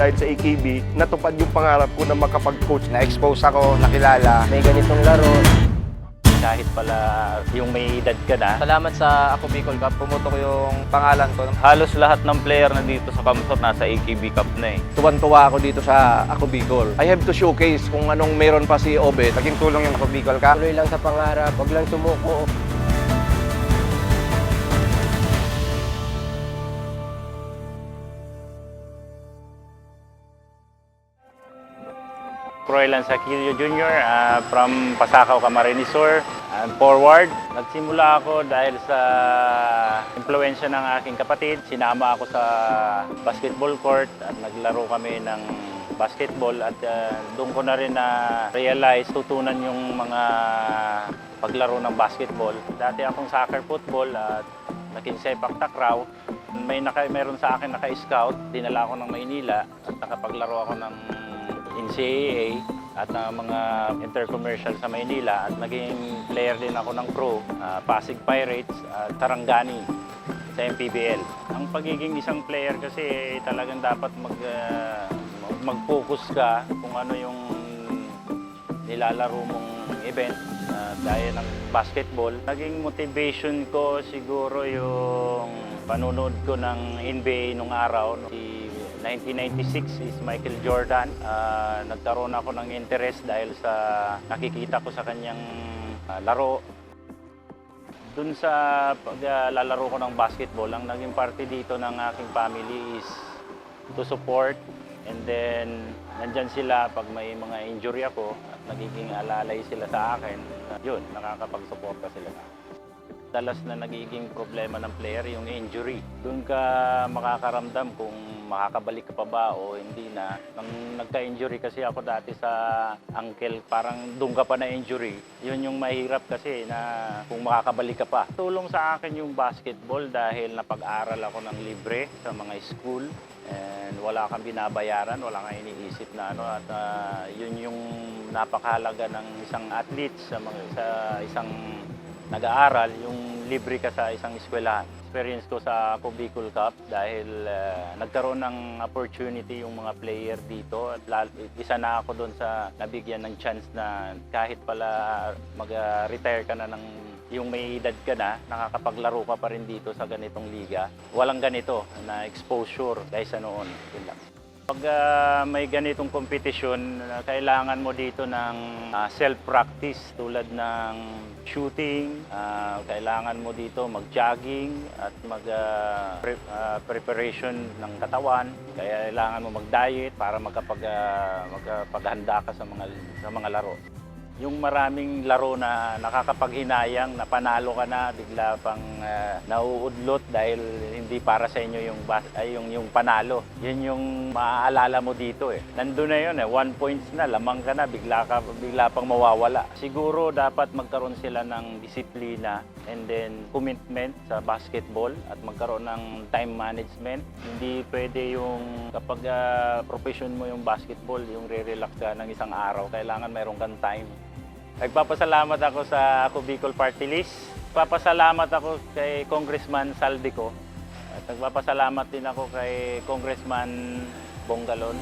dahil sa AKB, natupad yung pangarap ko na makapag-coach. Na-expose ako, nakilala. may ganitong laro. kahit pala yung may edad ka na. Salamat sa Ako Bicol Cup, pumutok yung pangalan ko. Halos lahat ng player na dito sa Kamsor nasa AKB Cup na eh. Tuwan-tuwa ako dito sa Ako Bicol. I have to showcase kung anong meron pa si Obet. Naging tulong yung Ako Bicol Cup. Tuloy lang sa pangarap, wag lang sumuko. Croylan Saquillo Jr. ah, from Pasakaw, Camarines Sur. And forward, nagsimula ako dahil sa impluensya ng aking kapatid. Sinama ako sa basketball court at naglaro kami ng basketball at ah, doon ko na rin na realize tutunan yung mga paglaro ng basketball. Dati akong soccer football at naging sepak takraw. May naka, meron sa akin naka-scout, dinala ako ng Maynila at nakapaglaro ako ng NCAA at ng mga intercommercial sa Maynila at naging player din ako ng pro, ah, Pasig Pirates at Tarangani sa MPBL. Ang pagiging isang player kasi eh, talagang dapat mag, ah, mag-focus ka kung ano yung nilalaro mong event uh, gaya ng basketball. Naging motivation ko siguro yung panonood ko ng NBA nung araw. Si 1996 is Michael Jordan. Ah, nagkaroon ako ng interest dahil sa nakikita ko sa kanyang ah, laro. Dun sa paglalaro ko ng basketball, ang naging parte dito ng aking family is to support and then nandyan sila pag may mga injury ako at nagiging alalay sila sa akin. Yun, nakakapag-suporta sila sa. Dalas na nagiging problema ng player yung injury. Doon ka makakaramdam kung makakabalik ka pa ba o hindi na. Nang nagka-injury kasi ako dati sa ankle, parang doon ka pa na injury. Yun yung mahirap kasi na kung makakabalik ka pa. Tulong sa akin yung basketball dahil napag-aral ako ng libre sa mga school and wala kang binabayaran, wala kang iniisip na ano at ah, yun yung napakahalaga ng isang athlete sa mga sa isang nag-aaral, yung libre ka sa isang eskwelahan. Experience ko sa Ako Bicol Cup dahil ah, nagkaroon ng opportunity yung mga player dito at lal- isa na ako doon sa nabigyan ng chance na kahit pala mag-retire ka na ng yung may edad ka na, nakakapaglaro ka pa rin dito sa ganitong liga. Walang ganito na exposure kaysa noon. Yun lang. Pag ah, may ganitong kompetisyon, ah, kailangan mo dito ng ah, self-practice tulad ng shooting, ah, kailangan mo dito mag-jogging at mag ah, pre- preparation ng katawan. Kailangan mo mag-diet para magkapag ah, magkapaghanda ka sa mga sa mga laro. Yung maraming laro na nakakapaghinayang, na panalo ka na, bigla pang ah, nauudlot dahil hindi para sa inyo yung, ay, yung, yung panalo. Yun yung maaalala mo dito eh. Nandun na yun eh, one points na, lamang ka na, bigla, ka, bigla pang mawawala. Siguro dapat magkaroon sila ng disiplina and then commitment sa basketball at magkaroon ng time management. Hindi pwede yung kapag ah, profession mo yung basketball, yung re-relax ka ng isang araw, kailangan mayroon kang time. Nagpapasalamat ako sa Ako Bicol Party List. Papasalamat ako kay Congressman Saldico. At nagpapasalamat din ako kay Congressman Bongalon.